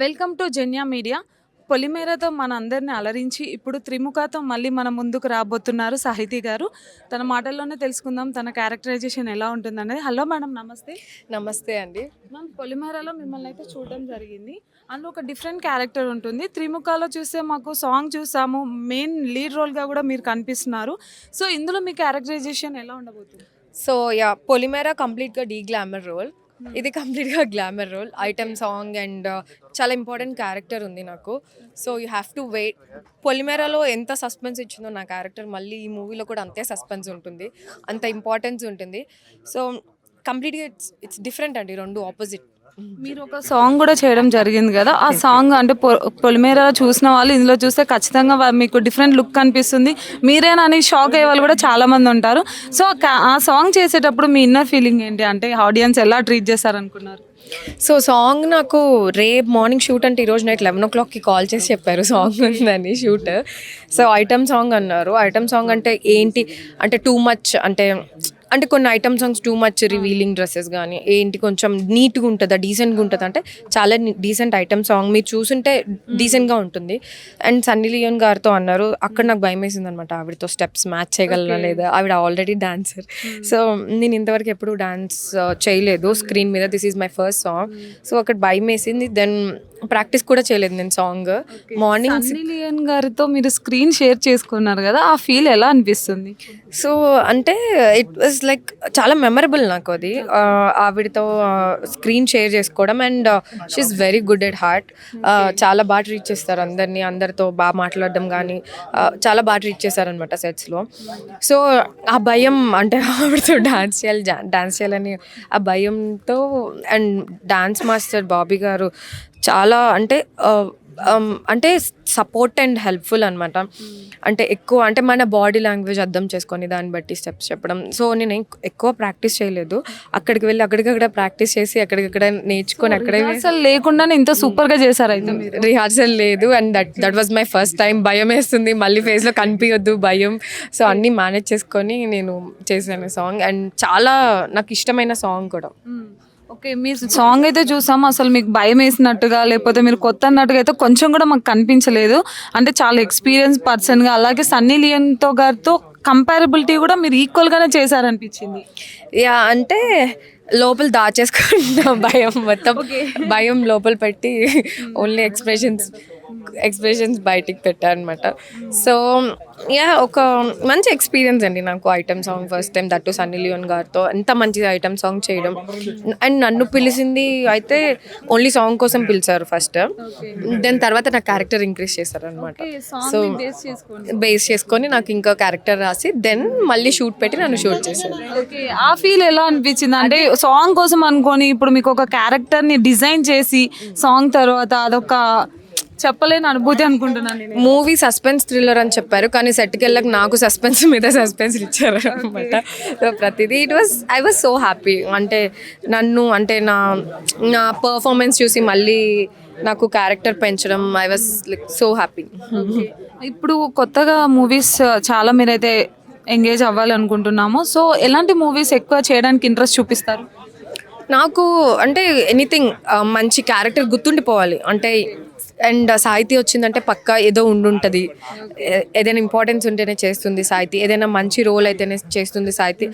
Welcome to Janya media. పొలిమేరతో మన అందరిని అలరించి ఇప్పుడు త్రిముఖతో మళ్ళీ మన ముందుకు రాబోతున్నారు సాహితీ గారు. తన మాటల్లోనే తెలుసుకుందాం తన క్యారెక్టరైజేషన్ ఎలా ఉంటుందనేది. హలో మేడం నమస్తే. నమస్తే అండి. మ్యామ్ పొలిమేరలో మిమ్మల్ని అయితే చూడడం జరిగింది. అందులో ఒక డిఫరెంట్ క్యారెక్టర్ ఉంటుంది. త్రిముఖాలో చూస్తే మాకు సాంగ్ చూసాము మెయిన్ లీడ్ రోల్గా కూడా మీరు కనిపిస్తున్నారు. సో ఇందులో మీ క్యారెక్టరైజేషన్ ఎలా ఉండబోతుంది? సో యా పొలిమేరా కంప్లీట్గా డీ గ్లామర్ రోల్. ఇది కంప్లీట్గా glamour role item song and చాలా ఇంపార్టెంట్ క్యారెక్టర్ ఉంది నాకు. So you have to wait. పొలిమేరాలో ఎంత సస్పెన్స్ ఇచ్చిందో నా క్యారెక్టర్ మళ్ళీ ఈ మూవీలో కూడా అంతే సస్పెన్స్ ఉంటుంది. అంత ఇంపార్టెన్స్ ఉంటుంది. సో కంప్లీట్గా ఇట్స్ ఇట్స్ డిఫరెంట్ అండి రెండు ఆపోజిట్. మీరు ఒక సాంగ్ కూడా చేయడం జరిగింది కదా. ఆ సాంగ్ అంటే పొ- పొలిమేర చూసిన వాళ్ళు ఇందులో చూస్తే ఖచ్చితంగా మీకు డిఫరెంట్ లుక్ కనిపిస్తుంది. మీరేనని షాక్ అయ్యే వాళ్ళు కూడా చాలా మంది ఉంటారు. సో ఆ సాంగ్ చేసేటప్పుడు మీ ఇన్నర్ ఫీలింగ్ ఏంటి? అంటే ఆడియన్స్ ఎలా ట్రీట్ చేస్తారనుకున్నారు? సో సాంగ్ నాకు రేపు మార్నింగ్ షూట్ అంటే ఈరోజు నైట్ లెవెన్ ఓ క్లాక్కి కాల్ చేసి చెప్పారు సాంగ్ ఉందని షూట్ సో ఐటమ్ సాంగ్ అన్నారు. ఐటమ్ సాంగ్ అంటే ఏంటి? అంటే టూ మచ్ అంటే అంటే కొన్ని item songs too much revealing dresses కానీ ఏంటి కొంచెం నీట్గా ఉంటుందా డీసెంట్గా ఉంటుందా అంటే చాలా డీసెంట్ ఐటమ్ సాంగ్ మీరు చూసుంటే డీసెంట్గా ఉంటుంది. అండ్ సన్నీ లియోన్ గారితో అన్నారు అక్కడ నాకు భయం వేసింది అనమాట ఆవిడతో స్టెప్స్ మ్యాచ్ చేయగలనా లేదా ఆవిడ ఆల్రెడీ డాన్సర్ సో నేను ఇంతవరకు ఎప్పుడు డాన్స్ చేయలేదు. స్క్రీన్ మీద this is my first song so అక్కడ భయం వేసింది. దెన్ ప్రాక్టీస్ కూడా చేయలేదు నేను సాంగ్. మార్నింగ్ సన్నీ లియోన్ గారితో మీరు స్క్రీన్ షేర్ చేసుకున్నారు కదా ఆ ఫీల్ ఎలా అనిపిస్తుంది? సో అంటే ఇట్ వాజ్ లైక్ చాలా మెమరబుల్ నాకు అది. ఆవిడతో స్క్రీన్ షేర్ చేసుకోవడం and she is very good at heart చాలా బాగా ట్రీట్ చేస్తారు అందరినీ అందరితో బాగా మాట్లాడడం కానీ చాలా బాగా ట్రీట్ చేశారనమాట సెట్స్లో సో ఆ భయం అంటే ఆవిడతో డాన్స్ చేయాలి డాన్స్ చేయాలని ఆ భయంతో అండ్ డాన్స్ మాస్టర్ బాబీ గారు చాలా అంటే అంటే సపోర్ట్ అండ్ హెల్ప్ఫుల్ అనమాట అంటే ఎక్కువ అంటే మన బాడీ లాంగ్వేజ్ అర్థం చేసుకొని దాన్ని బట్టి స్టెప్స్ చెప్పడం. సో నేను ఎక్- ఎక్కువ ప్రాక్టీస్ చేయలేదు. అక్కడికి వెళ్ళి అక్కడికక్కడ ప్రాక్టీస్ చేసి అక్కడికక్కడ నేర్చుకొని అక్కడే అసలు లేకుండానే ఇంత సూపర్గా చేశారు అయితే రిహార్సల్ లేదు. And that that was my first time భయం వేస్తుంది. మళ్ళీ ఫేస్లో కనిపించొద్దు భయం. సో అన్నీ మేనేజ్ చేసుకొని నేను చేశాను సాంగ్ అండ్ చాలా నాకు ఇష్టమైన సాంగ్ కూడా. ఓకే మీరు సాంగ్ అయితే చూసాం. అసలు మీకు భయం వేసినట్టుగా లేకపోతే మీరు కొత్త అన్నట్టుగా అయితే కొంచెం కూడా మాకు కనిపించలేదు. అంటే చాలా ఎక్స్పీరియన్స్ పర్సన్గా అలాగే సన్నీ లియన్తో గారితో కంపారబిలిటీ కూడా మీరు ఈక్వల్గానే చేశారనిపించింది. యా అంటే లోపల దాచేసుకుంటా భయం మొత్తం. భయం లోపల పెట్టి ఓన్లీ ఎక్స్ప్రెషన్స్ ఎక్స్ప్రెషన్స్ బయటికి పెట్టారనమాట. సో యా ఒక మంచి ఎక్స్పీరియన్స్ అండి నాకు item song first time that Sunny Leone గారితో. ఎంత మంచి ఐటమ్ సాంగ్ చేయడం. అండ్ నన్ను పిలిచింది అయితే ఓన్లీ సాంగ్ కోసం పిలిచారు ఫస్ట్. దెన్ తర్వాత నా క్యారెక్టర్ ఇంక్రీజ్ చేశారనమాట. సో బేస్ చేసుకొని. నాకు ఇంకా క్యారెక్టర్ రాసి దెన్ మళ్ళీ షూట్ పెట్టి నన్ను షూట్ చేశారు. ఆ ఫీల్ ఎలా అనిపించింది? అంటే సాంగ్ కోసం అనుకొని ఇప్పుడు మీకు ఒక క్యారెక్టర్ని డిజైన్ చేసి సాంగ్ తర్వాత అదొక చెప్పలేని అనుభూతి అనుకుంటున్నాను నేను. మూవీ సస్పెన్స్ థ్రిల్లర్ అని చెప్పారు కానీ సెట్కి వెళ్ళక నాకు సస్పెన్స్ మీద సస్పెన్స్ ఇచ్చారు అనమాట సో ప్రతిదీ it was I was so happy అంటే నన్ను అంటే నా నా పర్ఫార్మెన్స్ చూసి మళ్ళీ నాకు క్యారెక్టర్ పెంచడం I was like so happy ఇప్పుడు కొత్తగా మూవీస్ చాలా మీరైతే ఎంగేజ్ అవ్వాలనుకుంటున్నాము. సో ఎలాంటి మూవీస్ ఎక్కువ చేయడానికి ఇంట్రెస్ట్ చూపిస్తారు? నాకు అంటే ఎనీథింగ్ మంచి క్యారెక్టర్ గుర్తుండిపోవాలి. అంటే అండ్ సాహితీ వచ్చిందంటే పక్కా ఏదో ఉండుంటుంది. ఏదైనా ఇంపార్టెన్స్ ఉంటేనే చేస్తుంది సాహితీ. ఏదైనా మంచి రోల్ అయితేనే చేస్తుంది సాహితీ.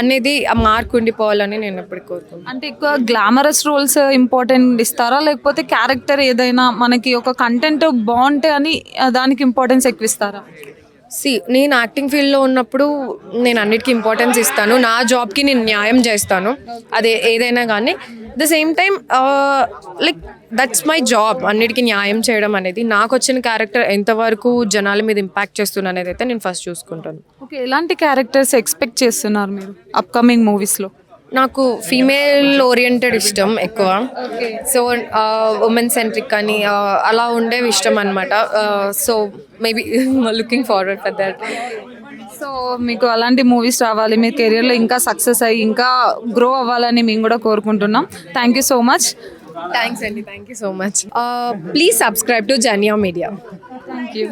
అనేది ఆ మార్క్ ఉండిపోవాలని నేను ఎప్పుడు కోరుకుంటున్నాను అంటే ఎక్కువ గ్లామరస్ రోల్స్ ఇంపార్టెంట్ ఇస్తారా? లేకపోతే క్యారెక్టర్ ఏదైనా మనకి ఒక కంటెంట్ బాగుంటే అని దానికి ఇంపార్టెన్స్ ఎక్కువ ఇస్తారా? సి నేను యాక్టింగ్ ఫీల్డ్లో ఉన్నప్పుడు నేను అన్నిటికీ ఇంపార్టెన్స్ ఇస్తాను. నా జాబ్కి నేను న్యాయం చేస్తాను. అదే ఏదైనా కానీ the same time like that's my job అన్నిటికీ న్యాయం చేయడం అనేది నాకు వచ్చిన క్యారెక్టర్ ఎంతవరకు జనాల మీద ఇంపాక్ట్ చేస్తున్నా అనేది అయితే నేను ఫస్ట్ చూసుకుంటాను. ఓకే ఎలాంటి క్యారెక్టర్స్ ఎక్స్పెక్ట్ చేస్తున్నారు మీరు అప్కమింగ్ మూవీస్లో నాకు ఫీమేల్ ఓరియంటెడ్ ఇష్టం ఎక్కువ. సో ఉమెన్ సెంట్రిక్ అని uh, అలా ఉండేవి ఇష్టం అనమాట so maybe looking forward for that so మీకు అలాంటి మూవీస్ రావాలి మీ కెరియర్లో ఇంకా సక్సెస్ అయ్యి ఇంకా గ్రో అవ్వాలని మేము కూడా కోరుకుంటున్నాం. Thank you so much thanks అండి thank you so much please subscribe to Janya media thank you